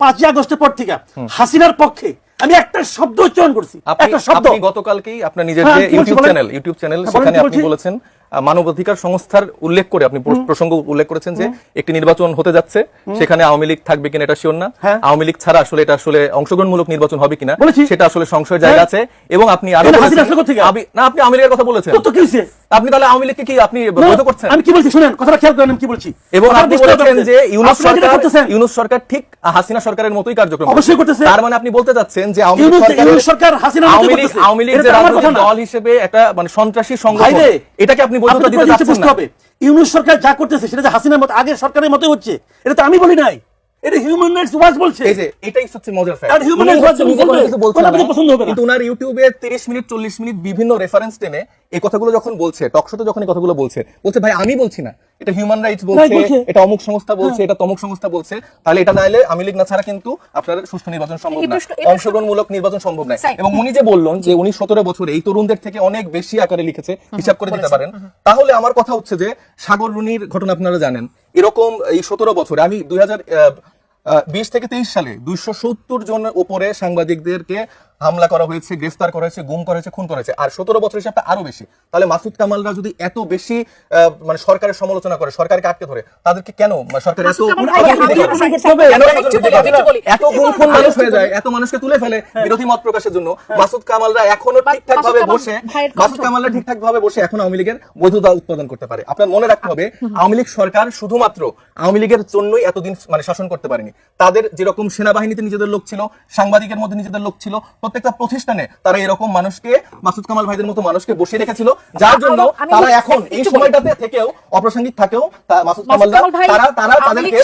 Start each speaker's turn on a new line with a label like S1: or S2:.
S1: পাঁচই আগস্টের পর থেকে হাসিনার পক্ষে আমি একটা শব্দ উচ্চারণ করছি। একটা শব্দ।
S2: গতকালকেই আপনার নিজের
S1: হ্যাঁ,
S2: যে ইউটিউব চ্যানেল ইউটিউব চ্যানেল
S1: হ্যাঁ,
S2: সেখানে আপনি বলেছেন মানবাধিকার সংস্থার উল্লেখ করে আপনি প্রসঙ্গ উল্লেখ করেছেন যে একটি নির্বাচন হতে যাচ্ছে সেখানে আওয়ামী লীগ থাকবে কিনা এটা শিওর না।
S1: হ্যাঁ।
S2: আওয়ামী লীগ ছাড়া আসলে এটা আসলে অংশগ্রহণমূলক নির্বাচন হবে কিনা সেটা আসলে সংশয়ের জায়গা
S1: হ্যাঁ।
S2: আছে। এবং আপনি
S1: আরও হাসিনা
S2: না আপনি আওয়ামী লীগের কথা বলেছেন? আপনি তাহলে আওয়ামী লীগকে কি আপনি বৈধ করছেন?
S1: আমি কি বলছি? শুনেন কথাটা খেয়াল করেন আমি কি বলছি।
S2: এবং আপনি বলেছেন যে ইউনুস সরকার ইউনুস সরকার ঠিক হাসিনা সরকারের মতোই কার্যক্রম
S1: অবশ্যই করতেছে।
S2: তার মানে আপনি বলতে চাচ্ছেন যে আওয়ামী লীগ
S1: সরকার মতোই
S2: আওয়ামী লীগ আওয়ামী লীগ যে রাজনৈতিক দল হিসেবে একটা মানে সন্ত্রাসী সংগঠন এটাকে আপনি
S1: আপনাকে
S2: দিতে
S1: বুঝতে
S2: না।
S1: হবে। ইউনুস সরকার যা করতেছে সেটা যে হাসিনার মত আগের সরকারের মতো হচ্ছে এটা তো আমি বলি নাই। এটা হিউম্যান রাইটস ওয়াচ বলছে।
S2: এই যে এটাই হচ্ছে মজার ফ্যাক্ট
S1: আর হিউম্যান রাইটস ওয়াচ বলছে
S2: কিন্তু ওনার ইউটিউবে 30 মিনিট 40 মিনিট বিভিন্ন রেফারেন্স টেনে এই কথাগুলো যখন বলছে টক শোতে যখন এই কথাগুলো বলছে বলছে ভাই আমি বলছি না। এটা হিউম্যান রাইটস বলছে। এটা অমুক সংস্থা বলছে এটা তমুক সংস্থা বলছে। তাহলে এটা নাইলে আমি লীগ না ছাড়া কিন্তু আপনার সুষ্ঠু নির্বাচন সম্ভব না। অংশগ্রহণমূলক নির্বাচন সম্ভব নয় এবং উনি যে বললেন যে উনি সতেরো বছরে এই তরুণদের থেকে অনেক বেশি আকারে লিখেছে হিসাব করে দিতে পারেন। তাহলে আমার কথা হচ্ছে যে সাগর রুনির ঘটনা আপনারা জানেন। এরকম এই সতেরো বছরে আমি দুই হাজার বিশ থেকে তেইশ সালে দুইশো সত্তর জনের উপরে সাংবাদিকদেরকে হামলা করা হয়েছে গ্রেফতার করা হয়েছে গুম করা হয়েছে খুন করা হয়েছে। আর সতেরো বছর হিসাবটা আরও বেশি। তাহলে মাসুদ কামালরা যদি এত বেশি মানে সরকারের সমালোচনা করে সরকারকে আটকে ধরে তাদেরকে কেন সরকার এত এত গুম খুন মানুষ হয়ে যায় এত মানুষকে তুলে ফেলে বিরোধী মত প্রকাশের জন্য। মাসুদ কামালরা
S3: এখনও
S2: ঠিকঠাক ভাবে বসে মাসুদ কামালরা ঠিকঠাক ভাবে বসে এখন আওয়ামী লীগের বৈধতা উৎপাদন করতে পারে। আপনার মনে রাখতে হবে আওয়ামী লীগ সরকার শুধুমাত্র আওয়ামী লীগের জন্যই এতদিন মানে শাসন করতে পারেনি। তাদের যেরকম সেনাবাহিনীতে নিজেদের লোক ছিল সাংবাদিকের মধ্যে নিজেদের লোক ছিল প্রত্যেকটা প্রতিষ্ঠানে তারা এরকম মানুষকে মাসুদ কামাল ভাইদের মতো মানুষকে বসিয়ে রেখেছিল যার জন্য তারা এখন এই সময়টাতে থেকেও অপ্রাসঙ্গিক থাকেও মাসুদ
S3: কামাল
S2: তারা তারা তাদেরকে